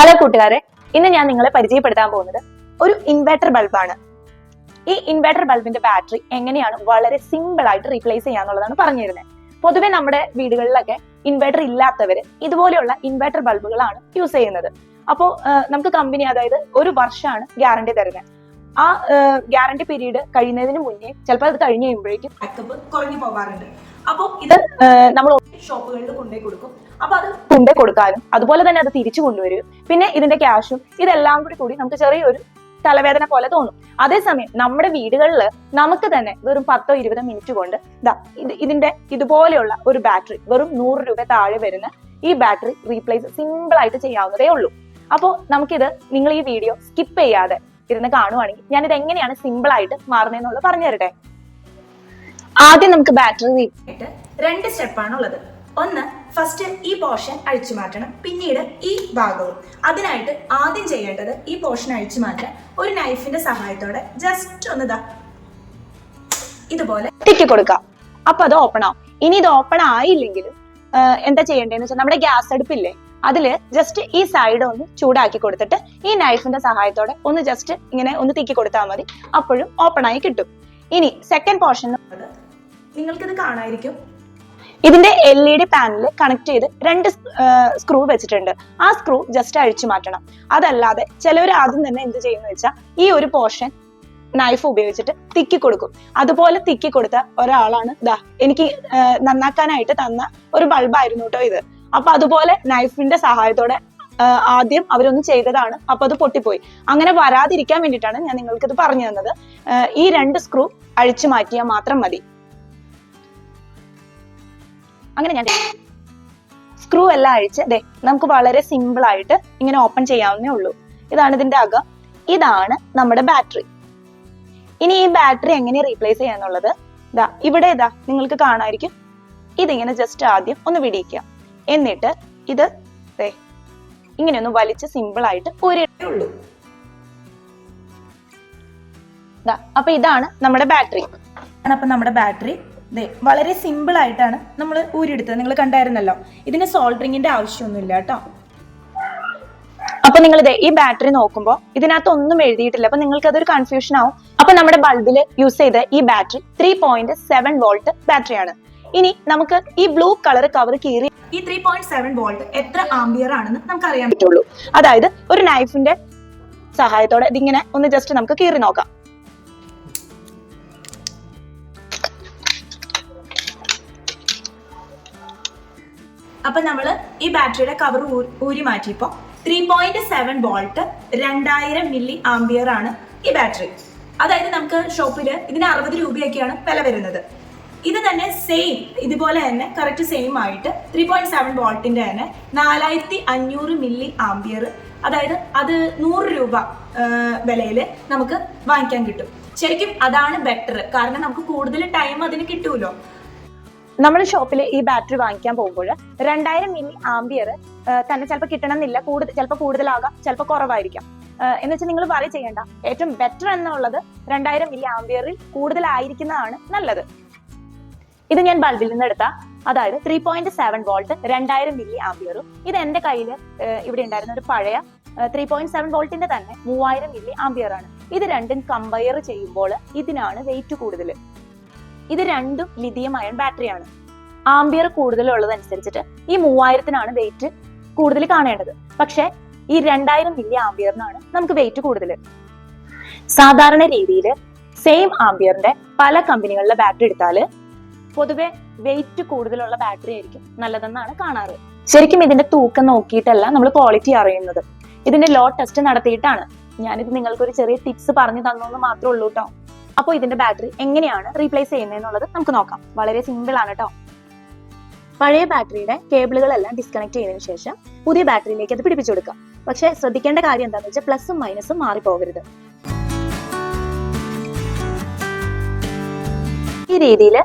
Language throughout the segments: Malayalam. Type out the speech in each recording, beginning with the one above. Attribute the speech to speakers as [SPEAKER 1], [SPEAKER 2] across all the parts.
[SPEAKER 1] ഹലോ കൂട്ടുകാരെ. ഇന്ന് ഞാൻ നിങ്ങളെ പരിചയപ്പെടുത്താൻ പോകുന്നത് ഒരു ഇൻവെർട്ടർ ബൾബാണ് ഈ ഇൻവെർട്ടർ ബൾബിന്റെ ബാറ്ററി എങ്ങനെയാണ് വളരെ സിമ്പിൾ ആയിട്ട് റീപ്ലേസ് ചെയ്യാന്നുള്ളതാണ് പറഞ്ഞു തരുന്നത് പൊതുവെ നമ്മുടെ വീടുകളിലൊക്കെ ഇൻവെർട്ടർ ഇല്ലാത്തവര് ഇതുപോലെയുള്ള ഇൻവെർട്ടർ ബൾബുകളാണ് യൂസ് ചെയ്യുന്നത്. അപ്പോൾ നമുക്ക് കമ്പനി അതായത് ഒരു വർഷമാണ് ഗ്യാരണ്ടി തരുന്നത് ആ ഗ്യാരണ്ടി പീരീഡ് കഴിയുന്നതിന് മുന്നേ ചിലപ്പോൾ അത് കഴിഞ്ഞ് കഴിയുമ്പോഴേക്കും ബാക്കപ്പ് കുറഞ്ഞു പോകാറുണ്ട്. അപ്പോൾ ഇത് നമ്മൾ ഷോപ്പുകളിൽ കൊണ്ടുപോയി കൊടുക്കും. അപ്പൊ അത് കൊണ്ടുപോയി കൊടുക്കാനും അതുപോലെ തന്നെ അത് തിരിച്ചു കൊണ്ടുവരും. പിന്നെ ഇതിന്റെ ക്യാഷും ഇതെല്ലാം കൂടി കൂടി നമുക്ക് ചെറിയൊരു തലവേദന പോലെ തോന്നും. അതേസമയം നമ്മുടെ വീടുകളിൽ നമുക്ക് തന്നെ വെറും പത്തോ ഇരുപതോ മിനിറ്റ് കൊണ്ട് ഇതാ ഇത് ഇതിന്റെ ഇതുപോലെയുള്ള ഒരു ബാറ്ററി വെറും നൂറ് രൂപ താഴെ വരുന്ന ഈ ബാറ്ററി റീപ്ലേസ് സിമ്പിൾ ആയിട്ട് ചെയ്യാവുന്നതേ ഉള്ളൂ. അപ്പോൾ നമുക്കിത് നിങ്ങൾ ഈ വീഡിയോ സ്കിപ്പ് ചെയ്യാതെ ഇരുന്ന് കാണുവാണെങ്കിൽ ഞാൻ ഇത് എങ്ങനെയാണ് സിമ്പിൾ ആയിട്ട് മാറുന്നതെന്നുള്ളത് പറഞ്ഞു തരട്ടെ. ആദ്യം നമുക്ക് ബാറ്ററി രണ്ട് സ്റ്റെപ്പാണുള്ളത് ഒന്ന് ഫസ്റ്റ് ഈ പോർഷൻ അഴിച്ചു മാറ്റണം. പിന്നീട് ഈ ഭാഗവും. അതിനായിട്ട് ആദ്യം ചെയ്യേണ്ടത് ഈ പോർഷൻ അഴിച്ചു മാറ്റാൻ ഒരു നൈഫിന്റെ സഹായത്തോടെ ജസ്റ്റ് ഒന്ന് ഇതാ ഇതുപോലെ തിക്കി കൊടുക്കാം. അപ്പൊ അത് ഓപ്പൺ ആവും. ഇനി ഇത് ഓപ്പൺ ആയില്ലെങ്കിലും എന്താ ചെയ്യേണ്ടതെന്ന് വെച്ചാൽ നമ്മുടെ ഗ്യാസ് അടുപ്പില്ലേ? അതിൽ ജസ്റ്റ് ഈ സൈഡ് ഒന്ന് ചൂടാക്കി കൊടുത്തിട്ട് ഈ നൈഫിന്റെ സഹായത്തോടെ ഒന്ന് ജസ്റ്റ് ഇങ്ങനെ ഒന്ന് തിക്കി കൊടുത്താൽ മതി. അപ്പോഴും ഓപ്പൺ ആയി കിട്ടും. ഇനി സെക്കൻഡ് പോർഷൻ നിങ്ങൾക്കിത് കാണായിരിക്കും. ഇതിന്റെ L E D panel connect ചെയ്ത് രണ്ട് സ്ക്രൂ വെച്ചിട്ടുണ്ട്. ആ സ്ക്രൂ ജസ്റ്റ് അഴിച്ചു മാറ്റണം. അതല്ലാതെ ചിലവർ ആദ്യം തന്നെ എന്ത് ചെയ്യുന്ന വെച്ചാൽ ഈ ഒരു പോർഷൻ നൈഫ് ഉപയോഗിച്ചിട്ട് തിക്കി കൊടുക്കും. അതുപോലെ തിക്കി കൊടുത്ത ഒരാളാണ് ദാ എനിക്ക് നന്നാക്കാനായിട്ട് തന്ന ഒരു ബൾബായിരുന്നു കേട്ടോ ഇത്. അപ്പൊ അതുപോലെ നൈഫിന്റെ സഹായത്തോടെ ആദ്യം അവരൊന്ന് ചെയ്തതാണ്. അപ്പൊ അത് പൊട്ടിപ്പോയി. അങ്ങനെ വരാതിരിക്കാൻ വേണ്ടിയിട്ടാണ് ഞാൻ നിങ്ങൾക്ക് ഇത് പറഞ്ഞു തന്നത്. ഈ രണ്ട് സ്ക്രൂ അഴിച്ചു മാറ്റിയാൽ മാത്രം മതി. അങ്ങനെ ഞാൻ സ്ക്രൂ എല്ലാം അഴിച്ച് ദേ നമുക്ക് വളരെ സിമ്പിൾ ആയിട്ട് ഇങ്ങനെ ഓപ്പൺ ചെയ്യാവുന്നേ ഉള്ളൂ. ഇതാണ് ഇതിന്റെ അകം. ഇതാണ് നമ്മുടെ ബാറ്ററി ഇനി ഈ ബാറ്ററി എങ്ങനെ റീപ്ലേസ് ചെയ്യാന്നുള്ളത് ഇതാ ഇവിടെ ഇതാ നിങ്ങൾക്ക് കാണാമായിരിക്കും. ഇതിങ്ങനെ ജസ്റ്റ് ആദ്യം ഒന്ന് വിടിയിക്കുക. എന്നിട്ട് ഇത് ഇങ്ങനെ ഒന്ന് വലിച്ച് സിമ്പിൾ ആയിട്ട് ഉള്ളൂ. അപ്പൊ ഇതാണ് നമ്മുടെ ബാറ്ററി. അപ്പൊ നമ്മുടെ ബാറ്ററി. വളരെ സിമ്പിൾ ആയിട്ടാണ് നമ്മൾ ഊരിയെടുത്തത്. നിങ്ങൾ കണ്ടായിരുന്നല്ലോ. ഇതിന് സോൾഡറിങ്ങിന്റെ ആവശ്യമൊന്നുമില്ല കേട്ടോ. അപ്പൊ നിങ്ങൾ ഇതേ ഈ ബാറ്ററി നോക്കുമ്പോൾ ഇതിനകത്ത് ഒന്നും എഴുതിയിട്ടില്ല. അപ്പൊ നിങ്ങൾക്ക് അതൊരു കൺഫ്യൂഷൻ ആവും. അപ്പൊ നമ്മുടെ ബൾബിൽ യൂസ് ചെയ്ത ഈ battery three point seven volt ബാറ്ററിയാണ്. ഇനി നമുക്ക് ഈ ബ്ലൂ കളർ കവർ കീറി ഈ ത്രീ പോയിന്റ് സെവൻ വോൾട്ട് എത്ര ആംബിയർ ആണെന്ന് നമുക്ക് അറിയാൻ പറ്റുള്ളൂ. അതായത് ഒരു നൈഫിന്റെ സഹായത്തോടെ ഇതിങ്ങനെ ഒന്ന് ജസ്റ്റ് നമുക്ക് കീറി നോക്കാം. അപ്പൊ നമ്മൾ ഈ ബാറ്ററിയുടെ കവർ ഊരി മാറ്റിയപ്പോൾ ത്രീ പോയിന്റ് സെവൻ വോൾട്ട് രണ്ടായിരം മില്ലി ആംബിയർ ആണ് ഈ ബാറ്ററി അതായത് നമുക്ക് ഷോപ്പിൽ ഇതിന് അറുപത് രൂപയൊക്കെയാണ് വില വരുന്നത്. ഇത് തന്നെ സെയിം ഇതുപോലെ തന്നെ കറക്റ്റ് സെയിം ആയിട്ട് ത്രീ പോയിന്റ് സെവൻ വോൾട്ടിന്റെ തന്നെ നാലായിരത്തി അഞ്ഞൂറ് മില്ലി ആംബിയർ അതായത് അത് നൂറ് രൂപ വിലയിൽ നമുക്ക് വാങ്ങിക്കാൻ കിട്ടും. ശരിക്കും അതാണ് ബെറ്റർ കാരണം നമുക്ക് കൂടുതൽ ടൈം അതിന് കിട്ടുമല്ലോ നമ്മൾ ഷോപ്പിൽ ഈ ബാറ്ററി വാങ്ങിക്കാൻ പോകുമ്പോൾ രണ്ടായിരം മില്ലി ആംബിയർ തന്നെ ചിലപ്പോൾ കിട്ടണമെന്നില്ല. കൂടുതൽ ചിലപ്പോൾ കൂടുതലാകാം ചിലപ്പോൾ കുറവായിരിക്കാം. എന്ന് വെച്ചാൽ നിങ്ങൾ വറി ചെയ്യേണ്ട. ഏറ്റവും ബെറ്റർ എന്നുള്ളത് രണ്ടായിരം മില്ലി ആംബിയറിൽ കൂടുതലായിരിക്കുന്നതാണ് നല്ലത്. ഇത് ഞാൻ ബൾബിൽ നിന്ന് എടുത്ത അതായത് ത്രീ പോയിന്റ് സെവൻ വോൾട്ട് രണ്ടായിരം മില്ലി ആംബിയറും ഇത് എന്റെ കയ്യിൽ ഇവിടെ ഉണ്ടായിരുന്ന ഒരു പഴയ ത്രീ പോയിന്റ് സെവൻ വോൾട്ടിന്റെ തന്നെ മൂവായിരം മില്ലി ആംബിയർ ആണ്. ഇത് രണ്ടും കമ്പയർ ചെയ്യുമ്പോൾ ഇതിനാണ് വെയിറ്റ് കൂടുതൽ ഇത് രണ്ടും ലിഥിയം അയൺ ബാറ്ററിയാണ് ആംബിയർ കൂടുതലുള്ളതനുസരിച്ചിട്ട് ഈ മൂവായിരത്തിനാണ് വെയിറ്റ് കൂടുതൽ കാണേണ്ടത്. പക്ഷെ ഈ രണ്ടായിരം മില്ലി ആംബിയറിനാണ് നമുക്ക് വെയിറ്റ് കൂടുതൽ സാധാരണ രീതിയിൽ സെയിം ആംബിയറിന്റെ പല കമ്പനികളിലെ ബാറ്ററി എടുത്താൽ പൊതുവെ വെയിറ്റ് കൂടുതലുള്ള ബാറ്ററി ആയിരിക്കും നല്ലതെന്നാണ് കാണാറ്. ശരിക്കും ഇതിന്റെ തൂക്കം നോക്കിയിട്ടല്ല നമ്മൾ ക്വാളിറ്റി അറിയുന്നത്. ഇതിന്റെ ലോ ടെസ്റ്റ് നടത്തിയിട്ടാണ് ഞാനിത് നിങ്ങൾക്ക് ഒരു ചെറിയ ടിപ്സ് പറഞ്ഞു തന്നു എന്ന് മാത്രമേ ഉള്ളൂ കേട്ടോ അപ്പോൾ ഇതിന്റെ ബാറ്ററി എങ്ങനെയാണ് റീപ്ലേസ് ചെയ്യുന്നതെന്നുള്ളത് നമുക്ക് നോക്കാം. വളരെ സിമ്പിൾ ആണ് കേട്ടോ പഴയ ബാറ്ററിയുടെ കേബിളുകളെല്ലാം ഡിസ്കണക്ട് ചെയ്തതിനു ശേഷം പുതിയ ബാറ്ററിയിലേക്ക് അത് പിടിപ്പിച്ചു കൊടുക്കാം. പക്ഷെ ശ്രദ്ധിക്കേണ്ട കാര്യം എന്താണെന്ന് വെച്ചാൽ പ്ലസും മൈനസും മാറിപ്പോകരുത്. ഈ രീതിയിൽ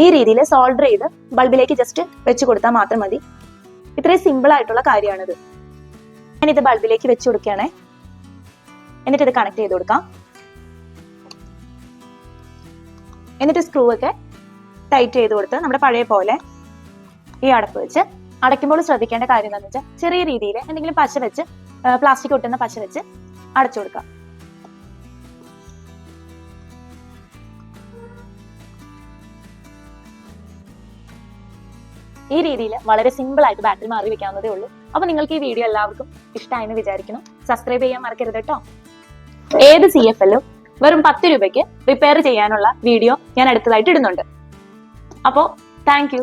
[SPEAKER 1] ഈ രീതിയിൽ സോൾഡർ ചെയ്ത് ബൾബിലേക്ക് ജസ്റ്റ് വെച്ച് കൊടുത്താൽ മാത്രം മതി. ഇത്രയും സിമ്പിൾ ആയിട്ടുള്ള കാര്യമാണിത്. ഞാനിത് ബൾബിലേക്ക് വെച്ച് കൊടുക്കുകയാണേ. എന്നിട്ട് ഇത് കണക്ട് ചെയ്ത് കൊടുക്കാം. എന്നിട്ട് സ്ക്രൂ ഒക്കെ ടൈറ്റ് ചെയ്ത് കൊടുത്ത് നമ്മുടെ പഴയ പോലെ ഈ അടപ്പ് വെച്ച് അടയ്ക്കുമ്പോൾ ശ്രദ്ധിക്കേണ്ട കാര്യം എന്താണെന്ന് വെച്ചാൽ ചെറിയ രീതിയിൽ എന്തെങ്കിലും പശ വെച്ച് പ്ലാസ്റ്റിക് ഒട്ടുന്ന പശ വെച്ച് അടച്ചു കൊടുക്കുക ഈ രീതിയിൽ വളരെ സിമ്പിൾ ആയിട്ട് ബാറ്ററി മാറി വെക്കാവുന്നതേ ഉള്ളൂ. അപ്പൊ നിങ്ങൾക്ക് ഈ വീഡിയോ എല്ലാവർക്കും ഇഷ്ടമായെന്ന് വിചാരിക്കുന്നു. സബ്സ്ക്രൈബ് ചെയ്യാൻ മറക്കരുത് കേട്ടോ ഏത് സി എഫ് എല്ലും വെറും പത്ത് രൂപയ്ക്ക് റിപ്പയർ ചെയ്യാനുള്ള വീഡിയോ ഞാൻ അടുത്തതായിട്ട് ഇടുന്നുണ്ട്. അപ്പോൾ താങ്ക്